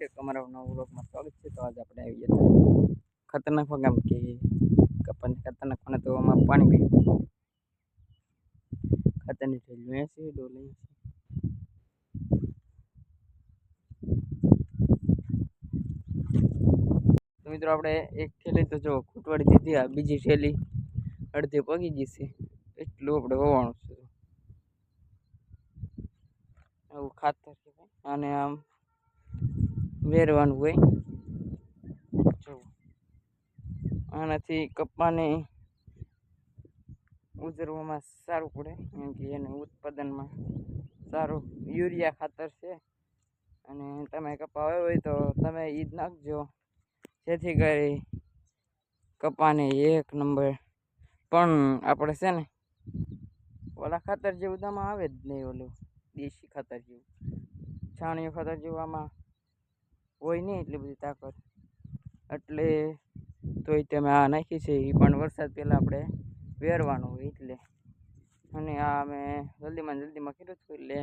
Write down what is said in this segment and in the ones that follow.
એક અમારા નવા વ્લોગમાં સ્વાગત છે. તો આજે આપણે આવી ગયા ખતરનાક ખતરનાક ગામ કે કપન ખતરનાક પણ તો આમાં પાણી પીવું ખતરની થેલી એસી ડોલી તો મિત્રો આપણે એક થેલી તો જો ખૂટવાડી દીધી, આ બીજી થેલી અડધી પગી ગઈ છે. એટલું આપણે હોવાનું છે. એવું ખાતર અને આમ વેરવાનું હોય. જો, આનાથી કપ્પાને ઉજરવામાં સારું પડે કેમ કે એને ઉત્પાદનમાં સારું યુરિયા ખાતર છે. અને તમે કપા હોય તો તમે એ જ નાખજો. જેથી કરી કપાને એક નંબર પણ આપણે છે ને, ઓલા ખાતર જેવું દામાં આવે જ નહીં ઓલું, દેશી ખાતર જેવું, છાણિયું ખાતર જેવું આમાં હોય નહીં એટલી બધી તાકાત. એટલે તોય તમે આ નાખી છે. એ પણ વરસાદ પહેલાં આપણે વેરવાનું હોય એટલે. અને આ અમે જલ્દીમાં જલ્દીમાં કર્યું હતું એટલે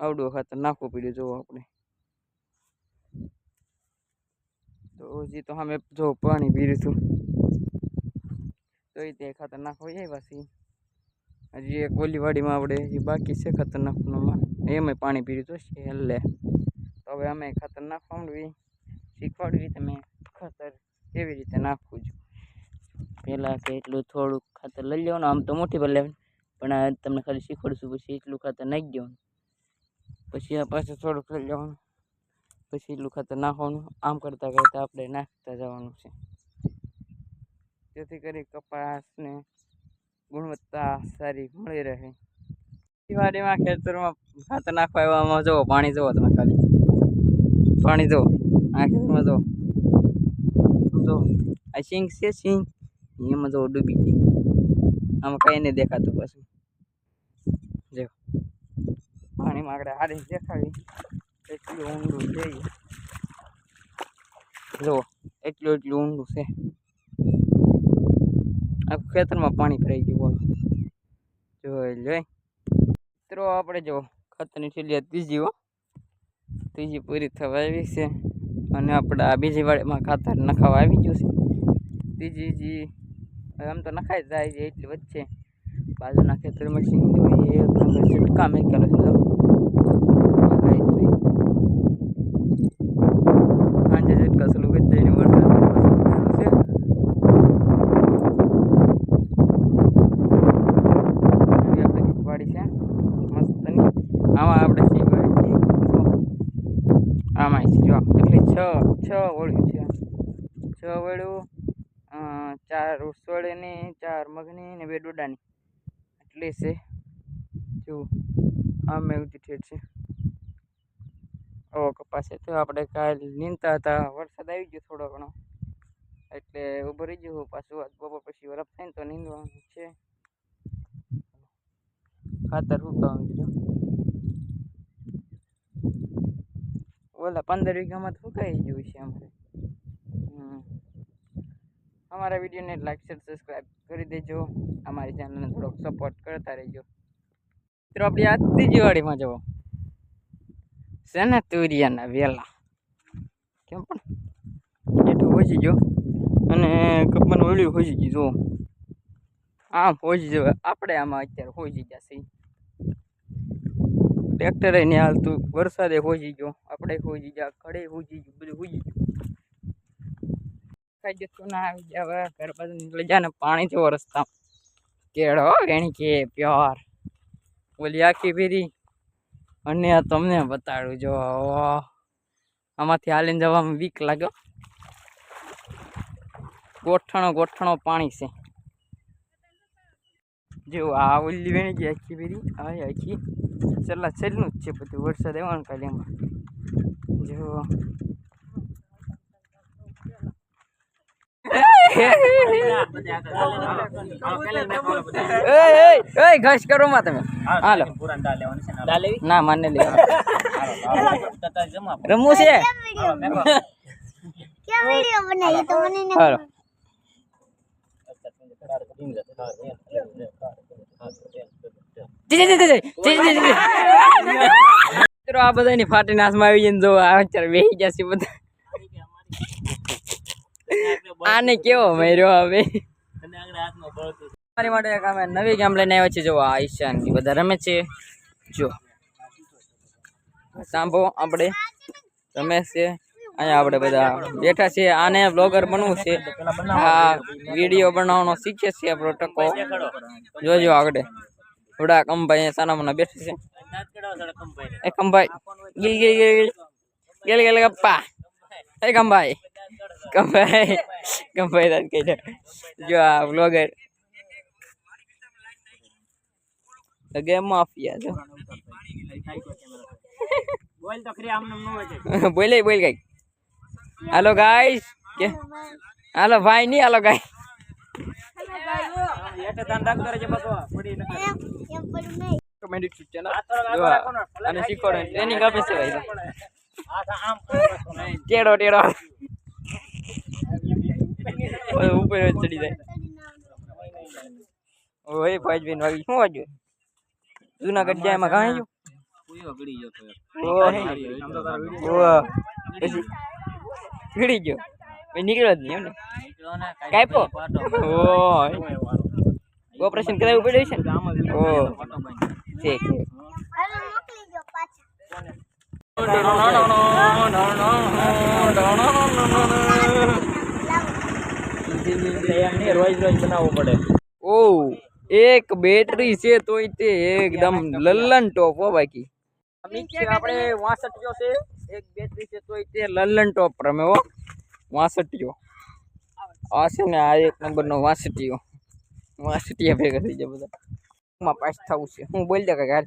આવડું ખાતર નાખવું પડ્યું જોવો આપણે. તો હજી તો અમે જો પાણી પીર્યું હતું. તો એ તે ખાતર નાખવા જાય પાછી હજી એક ઓલીવાડીમાં આપણે હજી બાકી છે ખતરનાકનોમાં એમાંય પાણી પીર્યું હતું છેલ્લે તો હવે અમે ખાતર નાખવા માંડવી શીખવાડવી તમે ખાતર કેવી રીતે નાખવું છું? પહેલાં કે એટલું થોડુંક ખાતર લઈ લેવાનું, આમ તો મોટી પર લેવાનું પણ આ તમને ખાલી શીખવાડશું, પછી એટલું ખાતર નાખી દેવાનું. પછી આ પાછું થોડુંક લઈ લેવાનું, પછી એટલું ખાતર નાખવાનું. આમ કરતાં કરતાં આપણે નાખતા જવાનું છે. જેથી કરી કપાસને ગુણવત્તા સારી મળી રહે. દિવાળીમાં ખેતરમાં ખાતર નાખવા એવામાં જુઓ, પાણી જુઓ તમે ખાલી. પાણી તો આ ખેતરમાં તો જો, આ સિંગ છે સિંગ એમાં તો ડૂબી ગઈ. આમાં કંઈ નહીં દેખાતું પાછું. જો. પાણીમાં આગળ હારી દેખાડી. એટલું ઊંડું છે જો, એટલું એટલું ઊંડું છે. આખું ખેતરમાં પાણી ભરાઈ ગયું, બોલો. જોઈ જોઈ. મિત્રો, આપણે જો, ખતરની છેલ્લી ત્રીજી, હો. ત્રીજી પૂરી થવા આવી છે અને આપણે આ બીજી વાડીમાં ખાતર નખાવા આવી ગયું છે. ત્રીજી જી આમ તો નખાઈ જાય છે, એટલી વચ્ચે. બાજુના ખેતરમાં સિંગ નંબર છટકા મેકેલો છે જો. સાંજે છટકા ચાલુ કરી દઈને વરસાદ છે આવી આપણે કંઈક વાડી છે મસ્તની આમાં આપણે સિંગ વાળી છે જો. આમાં છે જો એટલે છ છ ઓળ્યું છે છ ચાર ઉસવળીની ચાર મગની ને બે ડોડાની એટલી છે. જુઓ, આ એવું ઠેઠ છે. ઓ કપાસ તો આપણે કાલ નીંદતા હતા. વરસાદ આવી ગયો થોડો ઘણો. એટલે ઊભું રહી ગયું પાછું આજ બપોર પછી વરફ થાય ને તો નીંદવાનું છે. ખાતર હુકાવાનું છે. જો. ઓલા પંદર વીઘામાં તો સુકાઈ ગયું છે અમારે. અમારા વિડીયોને લાઈક શેર સબસ્ક્રાઈબ કરી દેજો. અમારી ચેનલને થોડોક સપોર્ટ કરતા રહેજો. મિત્રો, આપણી આ ત્રીજી વાડીમાં જવો છે ને તુરિયાના વેલા. કેમ પણ? એટલું હોજી ગયો. અને કપવાનું ઓળ્યું હોજી ગયું જો આમ હોજી જવા. આપણે આમાં અત્યારે હોજી ગયા છીએ. ટ્રેક્ટરે નહીં હાલતું વરસાદે હોજી ગયો. આપણે હોજી ગયા ઘડે હોજી ગયું, બધું હોજી ગયું. ખાઈ જતું ના આવી ગયા હવે ઘર બાજુ નીકળી જાય ને પાણી જેવો રસ્તા કેળો ઘણી કે પ્યોર. ઓલી આખી ફેરી અને આ તમને બતાડું જો વાહ. આમાંથી હાલીને જવામાં બીક લાગ્યો ગોઠણો ગોઠણો પાણી છે. જો આ ઓલી વેણી ગઈ આખી ફેરી આ આખી. છેલ્લા છેલ્લું જ છે બધું વરસાદ આવ્યો ને કાલે એમાં. જો. ઘસ કરો માં તમે હાલો ના માને લે રમવું છે મિત્રો, આ બધાની ફાટી નાશમાં આવી જઈને જો આ ચર બેસી જશે બધા. આને કેવો મેર્યો હવે મારી માટે અમે નવી ગેમ લઈને આવ્યા છે જો આ ઈશાન બધા રમે છે જો સાંભો આપણે રમે છે અહીંયા આપણે બધા બેઠા છીએ આને બ્લોગર બનવું છે આ વીડિયો બનાવવાનો શીખે છે આપણો ટકો જોજો આગળ થોડા કંભાઈ સાના મના બેઠા છે એ કંભાઈ ગીલ ગીલ ગીલ ગીલ ગીલ ગપ્પા એ કંભાઈ કંભાઈ કંભાઈ રાત કહી જો આ બ્લોગર ગેમ માફિયા જો બોલ તો ખરી આમ નામ ન હોય છે. બોલે બોલ કઈ હાલો ગાઈસ કે હાલો ભાઈ ની હાલો ગાઈ અને શીખવાડે ટ્રેનિંગ આપે છે ભાઈ ટેડો ટેડો. ઉપર ચડી જાય ઓય પાંચ બેન વાગી શું વાગ્યું જુનાગઢ જાય એમાં કાંઈ ગયું ગળી ગયો નીકળ્યો જ નહીં એમને ઓય ઓપરેશન કરાવવું પડ્યું છે ને ઓ ઠીક ઠીક હવે મોકલી દો પાછા રોજ રોજ બનાવવું પડે ઓ એક બેટરી છે તોય તે એકદમ લલ્લન ટોપ હો બાકી નીચે આપણે વાસઠિયો છે એક બેટરી છે તોય તે લલ્લન ટોપ રમે હો વાસઠિયો આ છે ને આ એક નંબરનો વાસઠિયો વાસઠિયા ભેગા થઈ જાય બધા માં પાસ થવું છે હું બોલ દે કાંઈક હાલ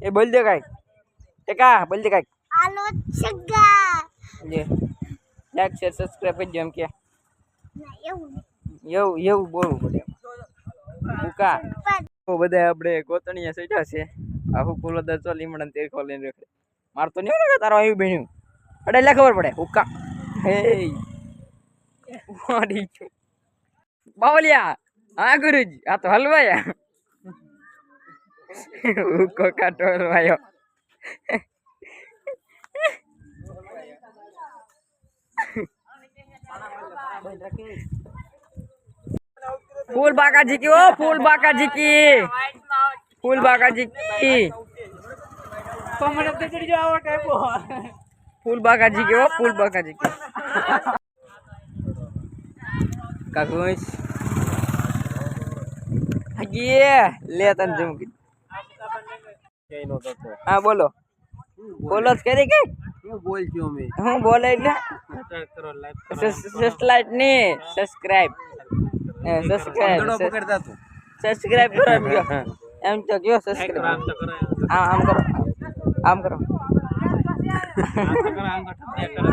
એ બોલ દે કાંઈક તે કા બોલ દે કાંઈક આલો છગ્ગા જે લાઈક શેર સબસ્ક્રાઈબ કરજો એમ કે ના એવું એવું બોલવું પડે ભૂકા બધા આપણે કોતણીયા સેટા છે. આ હુકુલો ચો લીમડા તે ખોલીને રખડે. માર તો નહીં તારો આવી બેણ્યું અડે એટલે ખબર પડે. હુકા હે. ગયો. બાવલિયા. હા, ગુરુજી. આ તો હલવાયા. હુકો કાટો હલવાયો. फूल बाका जी की ओ फूल बाका जी की। फूल बाका जी की। फूल बाका जी की ओ फूल बाका जी की। काकुंस ये ले तन जम की हाँ, बोलो बोलो तो करे के હું બોલ એટલે? કરો લાઈવ સબસ્ક્રાઇબ ને સબસ્ક્રાઇબ સબસ્ક્રાઇબ સબસ્ક્રાઇબ કરો એમ કયો એમ તો કયો સબસ્ક્રાઇબ આમ કરો આમ આમ કરો. આમ કરો. આમ તો કરો આમ તો કરો.